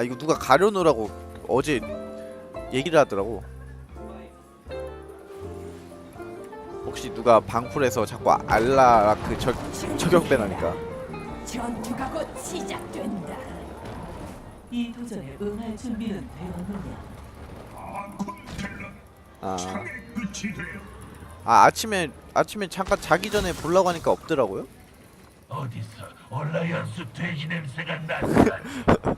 아 이거 누가 가려놓으라고 어제 얘기를 하더라고 혹시 누가 방풀에서 자꾸 알라 그 저, 저격배나니까 전투가 곧 시작된다. 이 도전에 응할 준비는 되었느냐? 아, 아 아침에 아침에 잠깐 자기 전에 보려고 하니까 없더라고요 어디서 얼라이언스 돼지 냄새가 난다.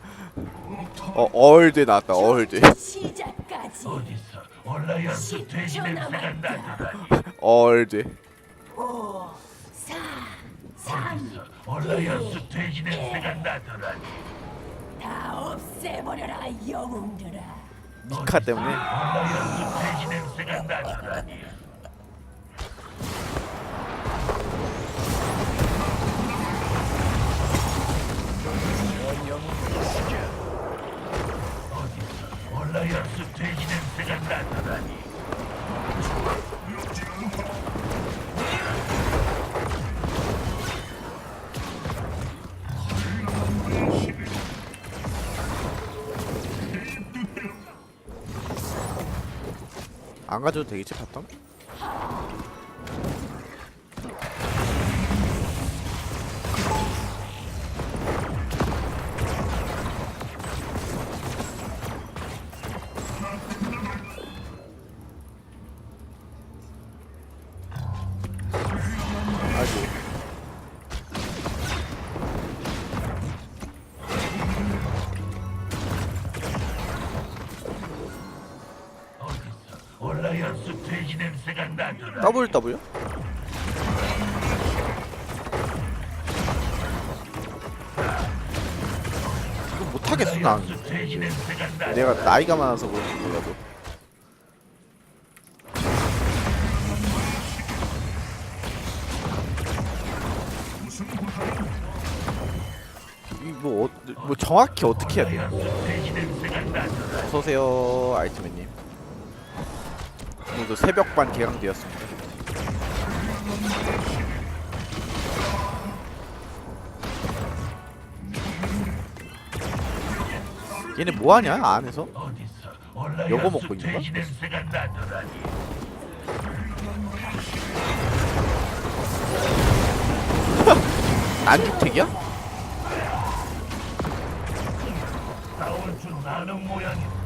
어 얼드 나왔다 얼드 시작까지 어디서 얼라이언스 돼지 10초 냄새가. 나더라. 얼드 5, 4, 3, 어디서 얼라이언스 돼지 냄새가 나더라. 다 없애버려라 영웅들아. 니카 때문에 얼라이언스 돼지 냄새가 나더라. 어 디서 얼라이언스 돼지 냄새가 나더라니. 안 가져도 되겠지 바텀? 얼라이언스 돼지 냄새가 나더라. 더블 W? 이거 못하겠어 난. 내가 나이가 많아서 그런지 몰라도 이뭐 어, 뭐 정확히 어떻게 해야 돼? 돼지 냄새가 나더라. 어서 오세요 아이트맨님 오늘도 새벽 반 개강되었습니다 얘네 뭐하냐 안에서? 요거 먹고 있는 거야? 안죽택이야? 싸울 줄 아는 모양이다.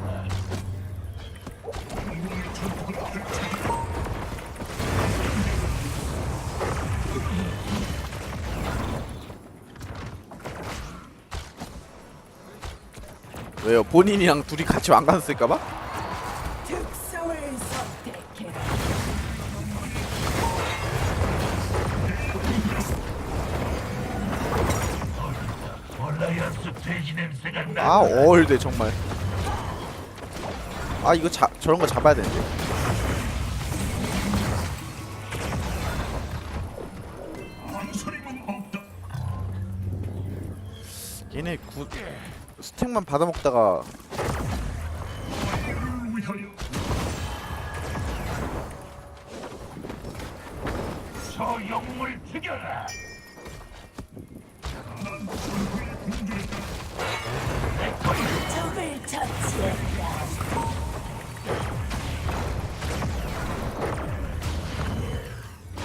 왜요? 본인이랑 둘이 같이 왕관 쓸까봐? 특성을 선택해라. 얼라이언스 돼지 냄새가 아. 어울대 정말 아 이거 자, 저런 거 잡아야 되는데 적을 처치했다.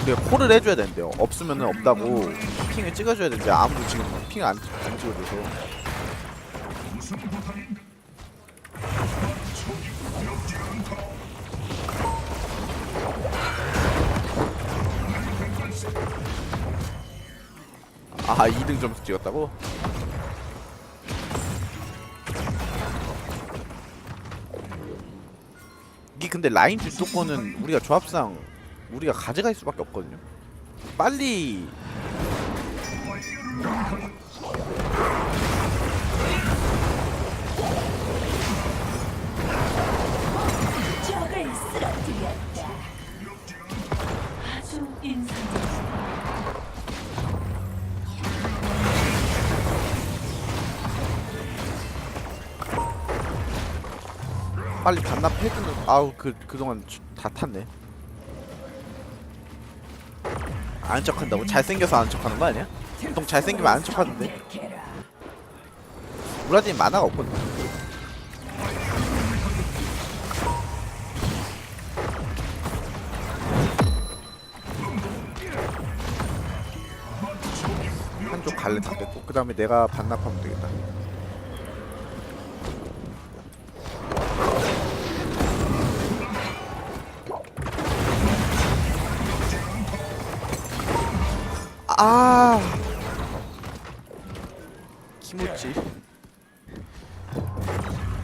우리가 콜을 해줘야 된대요 없으면은 없다고 핑을 찍어줘야 되는데 아무도 지금 핑을 안, 안 찍어줘서 아 2등 점수 찍었다고? 이게 근데 라인 주도권은 우리가 조합상 우리가 가져갈 수밖에 없거든요. 빨리 빨리 반납해주는 아우 그 그동안 주- 다 탔네. 아는 척한다고? 잘생겨서 아는 척하는 거 아니야? 보통 잘생기면 척하던데. 선택해라. 무라딘 만화가 없거든. 한쪽 갈래 다 뺐고 그 다음에 내가 반납하면 되겠다. 아. 키모치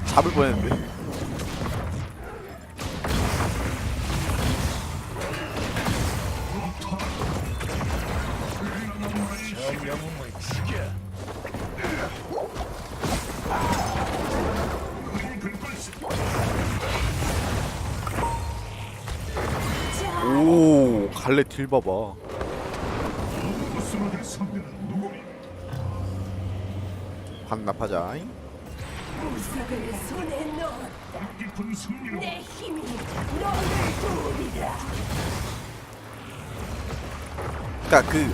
잡을 뻔했는데. 저 영웅을 죽여. 딜 봐봐 반납하자 무석을 손에 넣었다. 내 힘이 너를 도우리라. 그러니까 그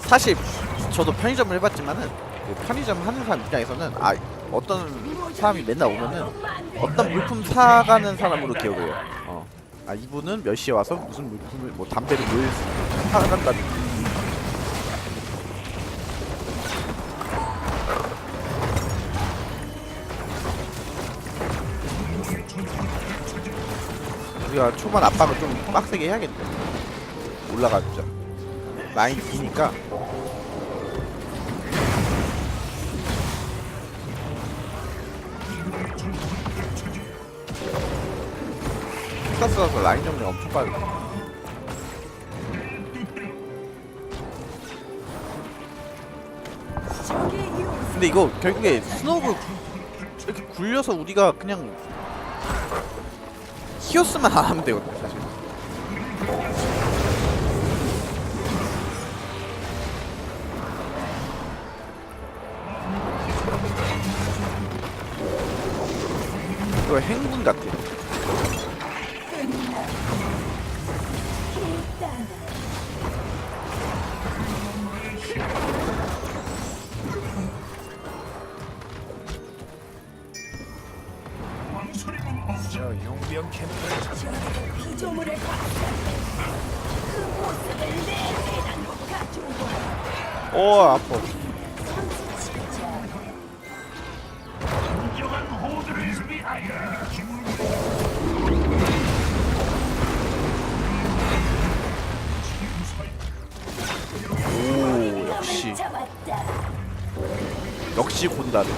사실 저도 편의점을 해봤지만은 그 편의점 하는 사람 입장에서는 아 어떤 사람이 맨날 오면은 어떤 물품 사가는 사람으로 기억을 해요. 어. 아 이분은 몇 시에 와서 무슨 물품을 뭐 담배를 뭘 사간다든지. 우리가 초반 압박을 좀 빡세게 해야겠네. 올라가자. 라인 기니까 스타스 와서 라인 정리 엄청 요 근데 이거 결국에 스노우를 이렇게 굴려서 우리가 그냥 히오스만 안 하면 되거든 사실. 이거 행군 같아. 곤다르.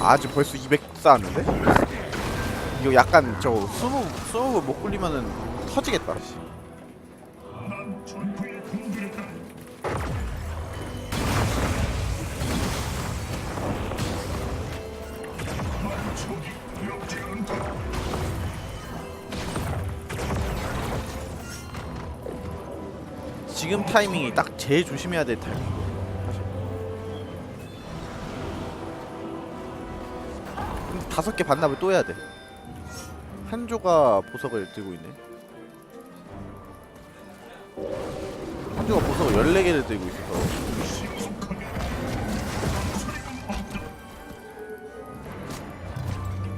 아주 벌써 200 쌓았는데? 이거 약간 저 20, 20못 굴리면은 터지겠다. 씨. 지금 타이밍이 딱 제일 조심해야 될 타이밍. 사실. 근데 다섯 개 반납을 또 해야 돼. 한 조가 보석을 들고 있네. 한 조가 보석을 14개를 들고 있어서.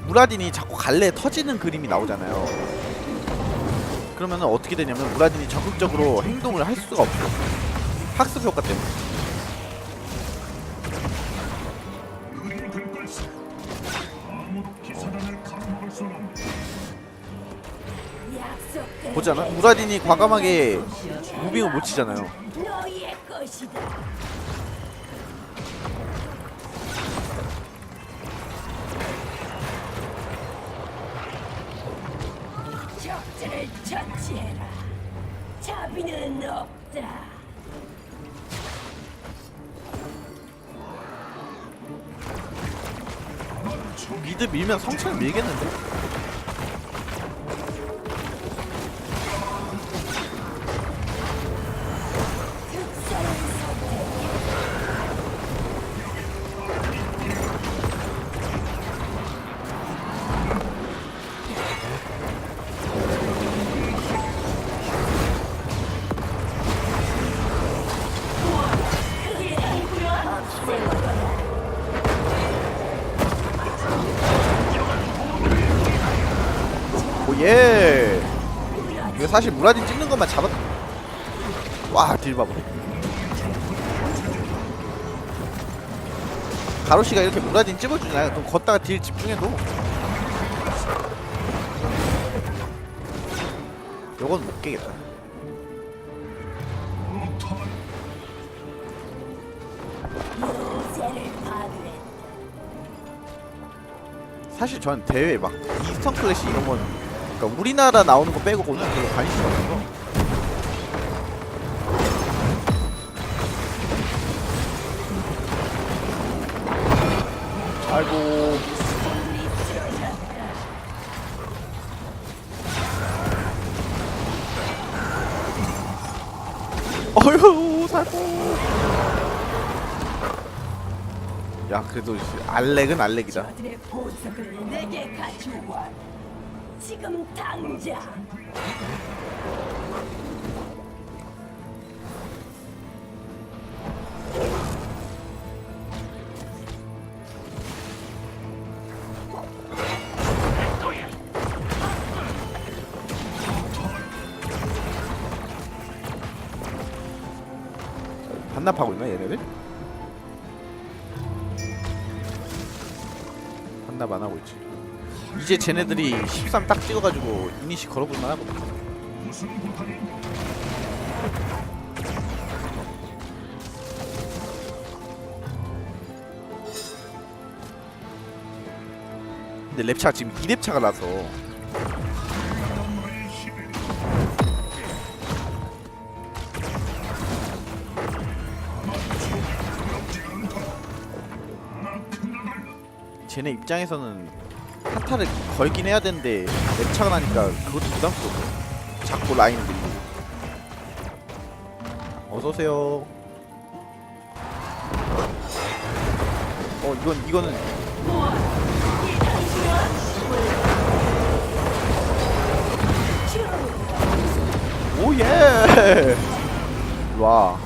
무라딘이 자꾸 갈래 터지는 그림이 나오잖아요. 그러면은 어떻게 되냐면 무라딘이 적극적으로 행동을 할 수가 없어. 학습 효과 때문에. 보잖아. 무라딘이 과감하게 무빙을 못 치잖아요. 자비는 없다. 미드 밀면 성찬 밀겠는데? 예. 이거 사실 무라딘 찍는 것만 잡았 와 딜 봐봐. 가로씨가 이렇게 무라딘 찝어주잖아요? 그럼 걷다가 딜 집중해도. 요건 못 깨겠다. 사실 전 대회 막 이스턴 클래시 이런 건 그러니까 우리나라 나오는 거 빼고는 별로 관심이 없어서. 아이고. 어휴 살고. 야 그래도 알렉은 알렉이다. 내게. 지금 당장. 반납하고 있나 얘네들? 반납 안 하고 있지. 이제 쟤네들이 13 딱 찍어가지고 이니시 걸어볼만 하거든. 근데 랩차가 지금 2랩차가 나서 쟤네 입장에서는 한타를 걸긴 해야 되는데 랩차가 나니까 그것도 부담스러워 자꾸 라인 밀리고. 어서오세요. 어 이건 이거는. 오예! 와.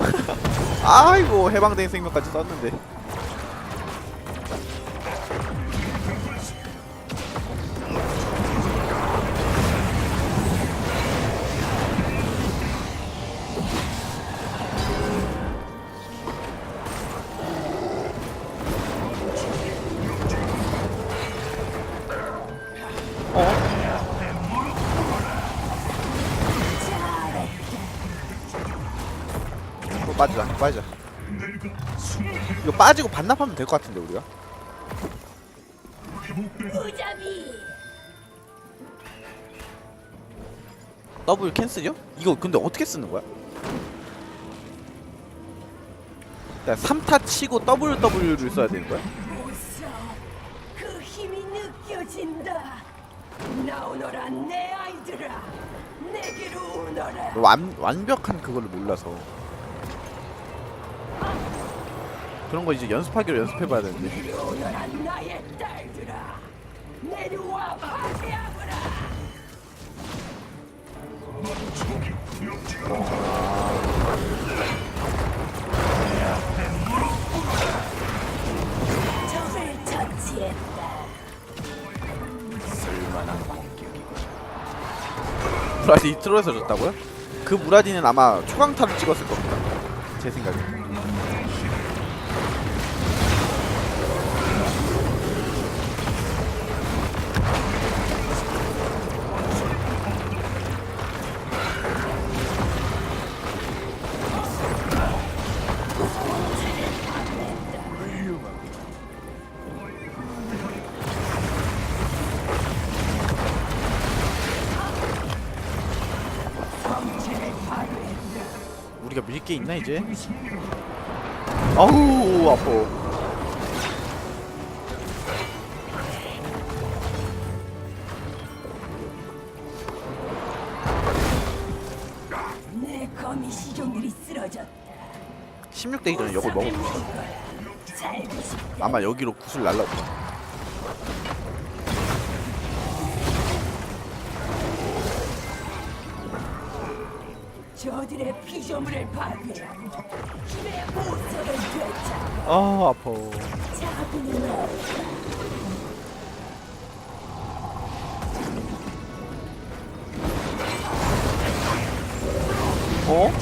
아이고 해방된 생명까지 썼는데 빠지자 이거 빠지고 반납하면 될 것 같은데 우리가. 더블 캔슬이요? 이거 근데 어떻게 쓰는 거야? 그러니까 3타 치고 더블 W를 써야 되는 거야? 그 힘이 느껴진다. 나오너라 내 아이들아. 내게로 오너라. 완, 완벽한 그걸 몰라서 그런 거 이제 연습하기로 연습해봐야 되는데. 무라디 트롤에서 졌다고요? 그 무라디는 아마 초강타를 찍었을 겁니다 제 생각에 밀게 있나 이제? 아우 아파 내 거미 시종들이 쓰러졌다. 16대 이전에 이걸 먹어봅시다 살고 싶 아마 여기로 구슬 날라올 거 저들의 피조물을 파괴하고 힘의 보석을 되찾아 아 아파 어?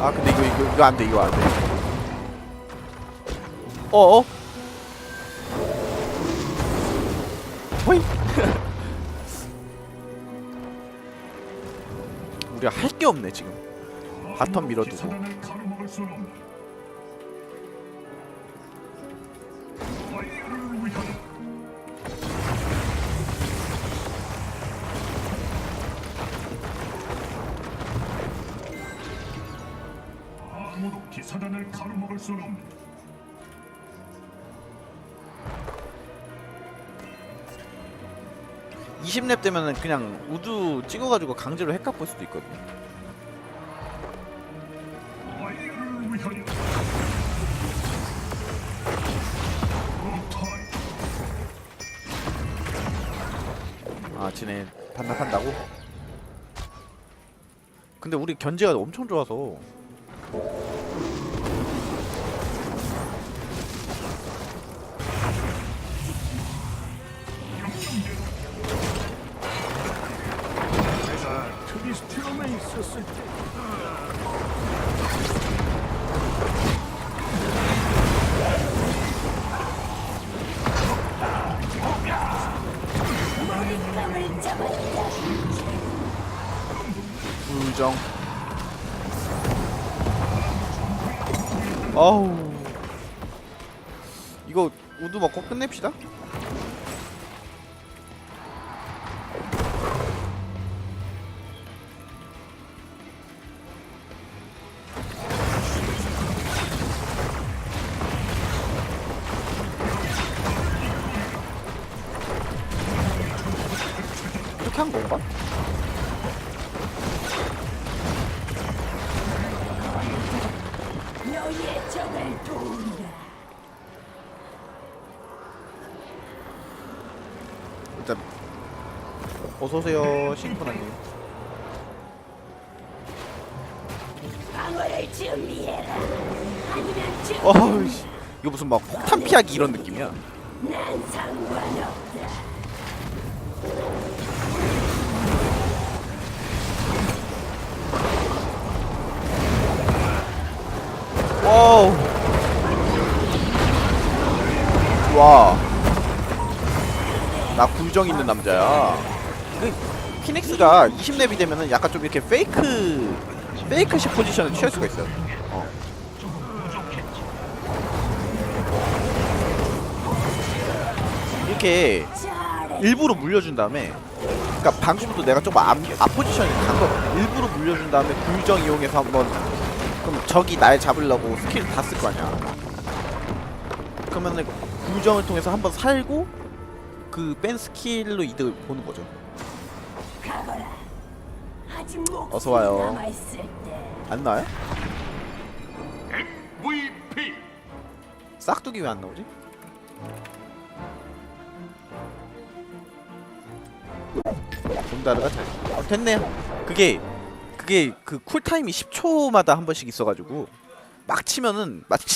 아 근데 이거 이거 이거 안돼 이거 안돼 어어? 호잉 우리가 할 게 없네 지금 바텀 밀어두고 아무도 기사단을 가로막을 수는 없다. 20렙 되면은 그냥 우두 찍어가지고 강제로 핵 갚을 수도 있거든 파이어를 위하여 타이 아 지네 반납한다고? 근데 우리 견제가 엄청 좋아서 내가 트리스티움에 있었을 때. 불정 아우 이거 우두 먹고 끝냅시다 한 건가? 너희의 적을 도우리라. 일단 어서오세요 싱크나님 방어를 준비해라. 아니면 죽. 어우 씨 이거 무슨 막 폭탄 피하기 이런 느낌이야 나 굴정 있는 남자야. 그 피닉스가 20렙이 되면은 약간 좀 이렇게 페이크 페이크식 포지션을 취할 수가 있어요. 어. 이렇게. 일부러 물려준 다음에 그러니까 방금도 내가 조금 앞, 앞 포지션이 간거 일부러 물려준 다음에 굴정 이용해서 한번 그럼 적이 날 잡으려고 스킬 다 쓸 거 아니야 그러면은 굴정을 통해서 한번 살고 그 뺀 스킬로 이득을 보는 거죠 어서 와요. 안 나와요? MVP 싹두기 왜 안 나오지? 본다르가 잘. 어, 됐네요. 그게 그게 그 쿨타임이 10초마다 한 번씩 있어가지고 막 치면은 마치